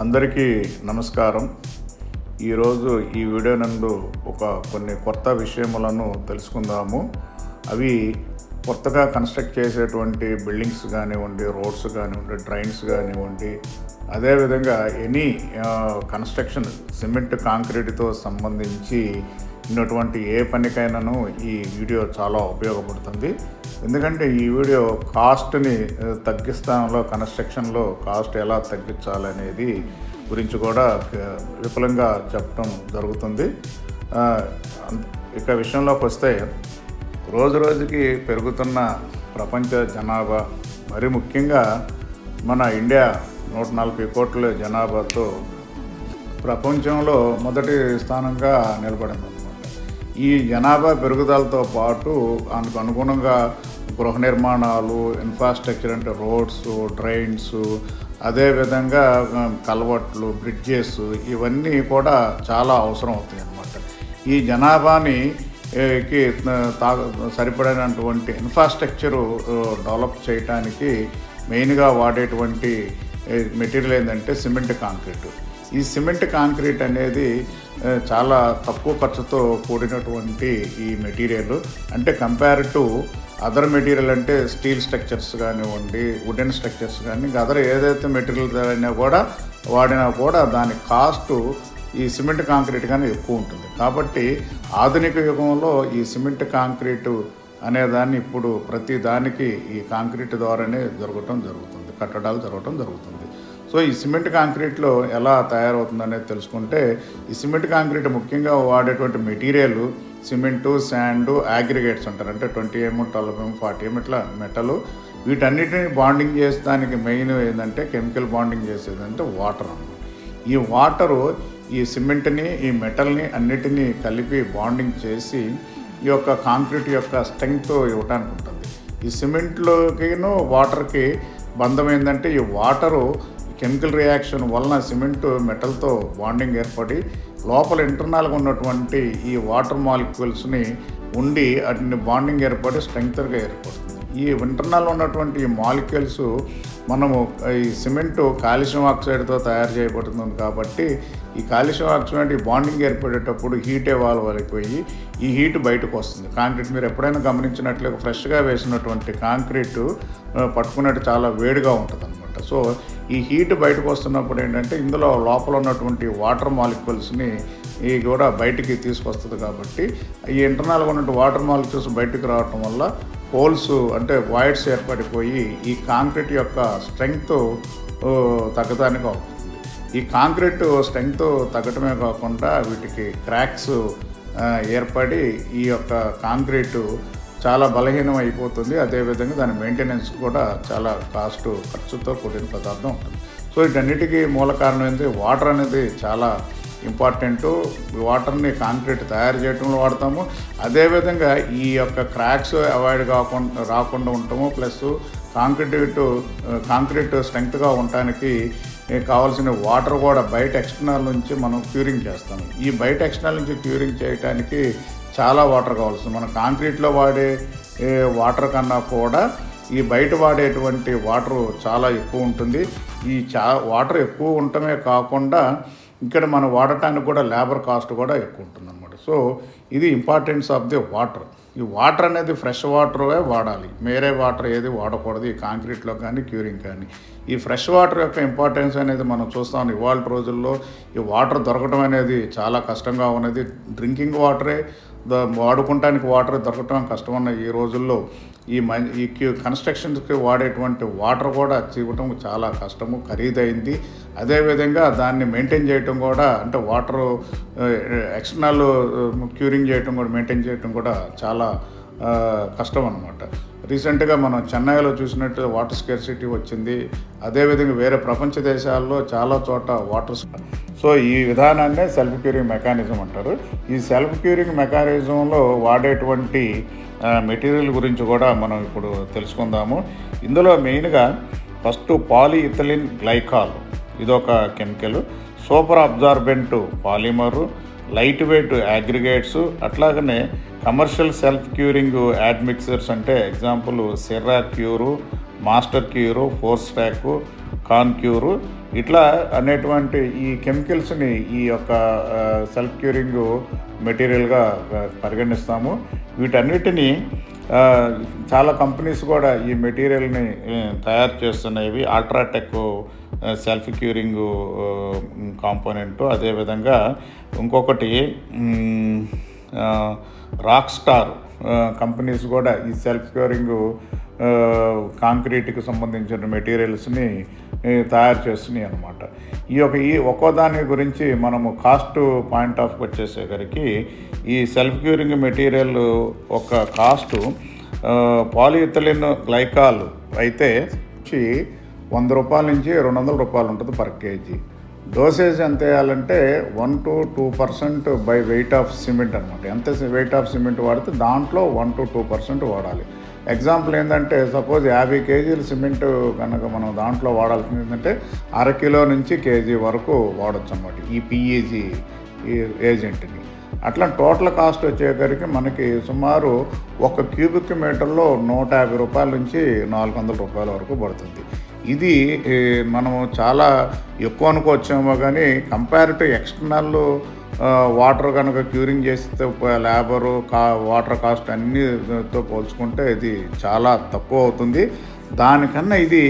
అందరికీ నమస్కారం. ఈరోజు ఈ వీడియో నందు ఒక కొన్ని కొత్త విషయములను తెలుసుకుందాము. అవి కొత్తగా కన్స్ట్రక్ట్ చేసేటువంటి బిల్డింగ్స్ కానివ్వండి రోడ్స్ కానివ్వండి డ్రైన్స్ కానివ్వండి అదేవిధంగా ఎనీ కన్స్ట్రక్షన్ సిమెంట్ కాంక్రీట్తో సంబంధించి ఉన్నటువంటి ఏ పనికైనాను ఈ వీడియో చాలా ఉపయోగపడుతుంది. ఎందుకంటే ఈ వీడియో కాస్ట్ని ఆ, తగ్గిస్తాంలో కన్స్ట్రక్షన్లో కాస్ట్ ఎలా తగ్గించాలనేది గురించి కూడా విఫలంగా విపులంగా చెప్పడం జరుగుతుంది. ఇక విషయంలోకి వస్తే రోజు రోజుకి పెరుగుతున్న ప్రపంచ జనాభా మరి ముఖ్యంగా మన ఇండియా నూట నలభై కోట్ల జనాభాతో ప్రపంచంలో మొదటి స్థానంగా నిలబడింది అనమాట ఈ జనాభా పెరుగుదలతో పాటు అందుకు అనుగుణంగా గృహ నిర్మాణాలు ఇన్ఫ్రాస్ట్రక్చర్ అంటే రోడ్స్ డ్రైన్స్ అదేవిధంగా ఆ, కల్వర్ట్లు బ్రిడ్జెస్ ఇవన్నీ కూడా చాలా అవసరం అవుతాయి అన్నమాట. ఈ జనాభాని కి తా సరిపడినటువంటి ఇన్ఫ్రాస్ట్రక్చరు డెవలప్ చేయడానికి మెయిన్గా వాడేటువంటి మెటీరియల్ ఏంటంటే సిమెంట్ కాంక్రీట్ ఈ సిమెంట్ కాంక్రీట్ అనేది చాలా తక్కువ ఖర్చుతో కూడినటువంటి ఈ మెటీరియల్. అంటే కంపేర్ టు అదర్ మెటీరియల్ అంటే స్టీల్ స్ట్రక్చర్స్ కానివ్వండి వుడెన్ స్ట్రక్చర్స్ కానీ ఇంకా అదర్ ఏదైతే మెటీరియల్ అయినా కూడా వాడినా కూడా దాని కాస్టు ఈ సిమెంట్ కాంక్రీట్ కానీ ఎక్కువ ఉంటుంది. కాబట్టి ఆధునిక యుగంలో ఈ సిమెంట్ కాంక్రీటు అనే దాన్ని ఇప్పుడు ప్రతి దానికి ఈ కాంక్రీట్ ద్వారానే జరగటం జరుగుతుంది కట్టడాలు జరగటం జరుగుతుంది. సో ఈ సిమెంట్ కాంక్రీట్లో ఎలా తయారవుతుంది అనేది తెలుసుకుంటే ఈ సిమెంట్ కాంక్రీట్ ముఖ్యంగా వాడేటువంటి మెటీరియల్ సిమెంటు శాండు అగ్రిగేట్స్ అంటారు. అంటే twenty MM twelve MM forty MM ఇట్లా మెటల్. వీటన్నిటిని బాండింగ్ చేసేదానికి మెయిన్ ఏంటంటే కెమికల్ బాండింగ్ చేసేది అంటే వాటర్ అన్నమాట. ఈ వాటరు ఈ సిమెంట్ని ఈ మెటల్ని అన్నిటినీ కలిపి బాండింగ్ చేసి ఈ యొక్క కాంక్రీట్ యొక్క స్ట్రెంగ్త్ ఇవ్వడానికి ఉంటుంది. ఈ సిమెంట్లోకిను వాటర్కి బంధం ఏంటంటే ఈ వాటరు కెమికల్ రియాక్షన్ వలన సిమెంట్ మెటల్తో బాండింగ్ ఏర్పడి లోపల ఇంటర్నల్గా ఉన్నటువంటి ఈ వాటర్ మాలిక్యూల్స్ని ఉండి వాటిని బాండింగ్ ఏర్పడి స్ట్రెంగ్తర్గా ఏర్పడుతుంది. ఈ ఇంటర్నల్ ఉన్నటువంటి ఈ మాలిక్యూల్స్ మనము ఈ సిమెంటు కాల్షియం ఆక్సైడ్తో తయారు చేయబడుతుంది కాబట్టి ఈ కాల్షియం ఆక్సైడ్ ఈ బాండింగ్ ఏర్పడేటప్పుడు హీట్ ఎవాల్వ్ అయిపోయి ఈ హీట్ బయటకు వస్తుంది. కాంక్రీట్ మీరు ఎప్పుడైనా గమనించినట్లయితే ఫ్రెష్గా వేసినటువంటి కాంక్రీట్ పట్టుకున్నట్టు చాలా వేడిగా ఉంటుంది అనమాట సో ఈ హీట్ బయటకు వస్తున్నప్పుడు ఏంటంటే ఇందులో లోపల ఉన్నటువంటి వాటర్ మాలిక్యూల్స్ని ఈ కూడా బయటికి తీసుకొస్తుంది కాబట్టి ఈ ఇంటర్నల్గా ఉన్నటువంటి వాటర్ మాలిక్యూల్స్ బయటకు రావటం వల్ల హోల్స్ అంటే వాయిడ్స్ ఏర్పడిపోయి ఈ కాంక్రీట్ యొక్క స్ట్రెంగ్త్ తగ్గడానికి అవుతుంది. ఈ కాంక్రీట్ స్ట్రెంగ్త్ తగ్గటమే కాకుండా వీటికి క్రాక్స్ ఏర్పడి ఈ యొక్క కాంక్రీటు చాలా బలహీనం అయిపోతుంది అదేవిధంగా దాని మెయింటెనెన్స్ కూడా చాలా కాస్ట్ ఖర్చుతో కూడిన పదార్థం ఉంటుంది. సో వీటన్నిటికీ మూల కారణం ఏంటంటే వాటర్ అనేది చాలా ఇంపార్టెంట్ వాటర్ని కాంక్రీట్ తయారు చేయడంలో వాడతాము. అదేవిధంగా ఈ యొక్క క్రాక్స్ అవాయిడ్ కాకుండా రాకుండా ఉంటాము. ప్లస్ కాంక్రీట్ కాంక్రీట్ స్ట్రెంగ్త్గా ఉండటానికి కావాల్సిన వాటర్ కూడా బయట ఎక్స్టర్నల్ నుంచి మనం క్యూరింగ్ చేస్తాము. ఈ బయట ఎక్స్టర్నల్ నుంచి క్యూరింగ్ చేయడానికి చాలా వాటర్ కావాల్సింది మనం కాంక్రీట్లో వాడే వాటర్ కన్నా కూడా ఈ బయట వాడేటువంటి వాటర్ చాలా ఎక్కువ ఉంటుంది. ఈ చా వాటర్ ఎక్కువ ఉండటమే కాకుండా ఇక్కడ మనం వాడటానికి కూడా లేబర్ కాస్ట్ కూడా ఎక్కువ ఉంటుంది సో ఇది ఇంపార్టెన్స్ ఆఫ్ ది వాటర్. ఈ వాటర్ అనేది ఫ్రెష్ వాటరే వాడాలి. వేరే వాటర్ ఏది వాడకూడదు ఈ కాంక్రీట్లో కానీ క్యూరింగ్ కానీ. ఈ ఫ్రెష్ వాటర్ యొక్క ఇంపార్టెన్స్ అనేది మనం చూస్తాం ఇవాళ రోజుల్లో. ఈ వాటర్ దొరకడం అనేది చాలా కష్టంగా ఉన్నది. డ్రింకింగ్ వాటరే వాడుకుంటానికి వాటర్ దొరకటం కష్టం ఉన్న ఈ రోజుల్లో. ఈ మ ఈ క్యూ కన్స్ట్రక్షన్స్కి వాడేటువంటి వాటర్ కూడా ఇవ్వటం చాలా కష్టము ఖరీదైంది. అదేవిధంగా దాన్ని మెయింటైన్ చేయటం కూడా అంటే వాటర్ ఎక్స్టర్నల్ క్యూరింగ్ చేయటం కూడా మెయింటైన్ చేయటం కూడా చాలా కష్టం అనమాట రీసెంట్గా మనం చెన్నైలో చూసినట్టు వాటర్ స్కేర్సిటీ వచ్చింది. అదేవిధంగా వేరే ప్రపంచ దేశాల్లో చాలా చోట వాటర్ సో ఈ విధానాన్నే సెల్ఫ్ క్యూరింగ్ మెకానిజం అంటారు. ఈ సెల్ఫ్ క్యూరింగ్ మెకానిజంలో వాడేటువంటి మెటీరియల్ గురించి కూడా మనం ఇప్పుడు తెలుసుకుందాము. ఇందులో మెయిన్గా ఫస్ట్ పాలీ ఇథలిన్ గ్లైకాల్ ఇదొక chemical super absorbent polymer light weight aggregates అట్లాగనే commercial self curing admixtures అంటే ఎగ్జాంపుల్ సిర్రా cure master cure four stock con cure ఇట్లా అనేటువంటి ఈ కెమికల్స్ని ఈ యొక్క సెల్ఫ్ క్యూరింగ్ మెటీరియల్గా పరిగణిస్తాము. వీటన్నిటినీ చాలా కంపెనీస్ కూడా ఈ మెటీరియల్ని తయారు చేస్తున్నవి. అల్ట్రాటెక్ సెల్ఫ్ క్యూరింగ్ కాంపోనెంట్ అదేవిధంగా ఇంకొకటి రాక్ స్టార్ కంపెనీస్ కూడా ఈ సెల్ఫ్ క్యూరింగ్ కాంక్రీట్కి సంబంధించిన మెటీరియల్స్ని తయారు చేస్తున్నాయి అనమాట ఈ యొక్క ఈ ఒక్కో దాని గురించి మనము కాస్ట్ పాయింట్ ఆఫ్ వచ్చేసేసరికి ఈ సెల్ఫ్ క్యూరింగ్ మెటీరియల్ ఒక కాస్టు పాలిఇథలిన్ గ్లైకాల్ అయితే వచ్చి వంద రూపాయల నుంచి రెండు వందల రూపాయలు ఉంటుంది పర్ కేజీ. డోసేజ్ ఎంత వేయాలంటే one to two percent by weight of cement అనమాట ఎంత వెయిట్ ఆఫ్ సిమెంట్ వాడితే దాంట్లో వన్ టు టూ పర్సెంట్ వాడాలి. ఎగ్జాంపుల్ ఏంటంటే సపోజ్ యాభై కేజీలు సిమెంట్ కనుక మనం దాంట్లో వాడాల్సింది ఏంటంటే అర కిలో నుంచి కేజీ వరకు వాడచ్చు అనమాట ఈ పిఈజీ ఏజెంట్ని. అట్లా టోటల్ కాస్ట్ వచ్చేసరికి మనకి సుమారు ఒక క్యూబిక్ మీటర్లో నూట యాభై రూపాయల నుంచి నాలుగు వందల రూపాయల వరకు పడుతుంది. ఇది మనము చాలా ఎక్కువ అనుకోవచ్చేమో కానీ కంపేర్ టు ఎక్స్టర్నల్ వాటర్ కనుక క్యూరింగ్ చేస్తే లేబరు కా వాటర్ కాస్ట్ అన్నితో పోల్చుకుంటే ఇది చాలా తక్కువ అవుతుంది. దానికన్నా ఇది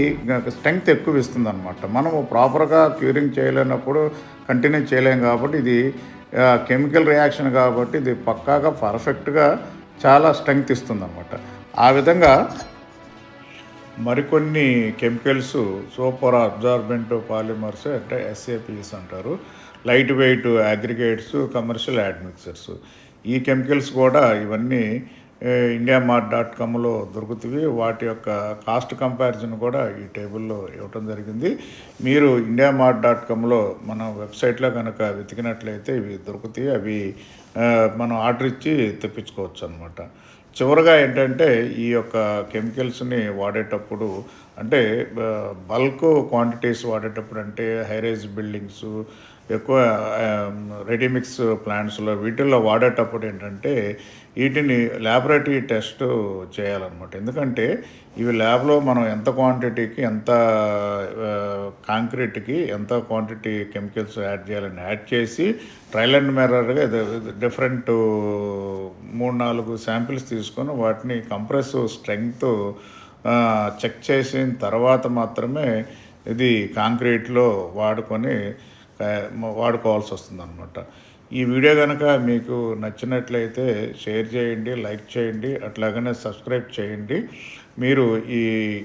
స్ట్రెంగ్త్ ఎక్కువ ఇస్తుంది అనమాట మనము ప్రాపర్గా క్యూరింగ్ చేయలేనప్పుడు కంటిన్యూ చేయలేం కాబట్టి ఇది కెమికల్ రియాక్షన్ కాబట్టి ఇది పక్కాగా పర్ఫెక్ట్గా చాలా స్ట్రెంగ్త్ ఇస్తుంది అనమాట ఆ విధంగా మరికొన్ని కెమికల్స్ సూపర్ అబ్జార్బెంట్ పాలిమర్స్ అంటే ఎస్ఏపిఎస్ అంటారు. Light weight aggregates commercial admixtures ఈ కెమికల్స్ కూడా ఇవన్నీ ఇండియా మార్ట్ డాట్ కామ్లో దొరుకుతాయి వాటి యొక్క కాస్ట్ కంపారిజన్ కూడా ఈ టేబుల్లో ఇవ్వటం జరిగింది. మీరు ఇండియా మార్ట్ డాట్ కామ్లో మన వెబ్సైట్లో కనుక వెతికినట్లయితే ఇవి దొరుకుతాయి. అవి మనం ఆర్డర్ ఇచ్చి తెప్పించుకోవచ్చు అనమాట చివరగా ఏంటంటే ఈ యొక్క కెమికల్స్ని వాడేటప్పుడు అంటే బల్క్ క్వాంటిటీస్ వాడేటప్పుడు అంటే హైరేజ్ బిల్డింగ్స్ ఎక్కువ రెడీమిక్స్ ప్లాంట్స్లో వీటిల్లో వాడేటప్పుడు ఏంటంటే వీటిని ల్యాబొరేటరీ టెస్ట్ చేయాలన్నమాట. ఎందుకంటే ఇవి ల్యాబ్లో మనం ఎంత క్వాంటిటీకి ఎంత కాంక్రీట్కి ఎంత క్వాంటిటీ కెమికల్స్ యాడ్ చేయాలని యాడ్ చేసి ట్రయల్ అండ్ మెర్రర్గా డిఫరెంట్ మూడు నాలుగు శాంపిల్స్ తీసుకొని వాటిని కంప్రెసివ్ స్ట్రెంగ్త్ చెక్ చేసిన తర్వాత మాత్రమే ఇది కాంక్రీట్లో వాడుకొని వాడుకోవాల్సి వస్తుంది అనమాట ఈ వీడియో కనుక మీకు నచ్చినట్లయితే షేర్ చేయండి లైక్ చేయండి అట్లాగనే సబ్స్క్రైబ్ చేయండి. మీరు ఈ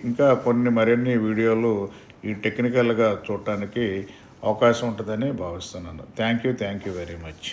ఇంకా కొన్ని మరిన్ని వీడియోలు ఈ టెక్నికల్గా చూడటానికి అవకాశం ఉంటుందని భావిస్తున్నాను. Thank you thank you very much.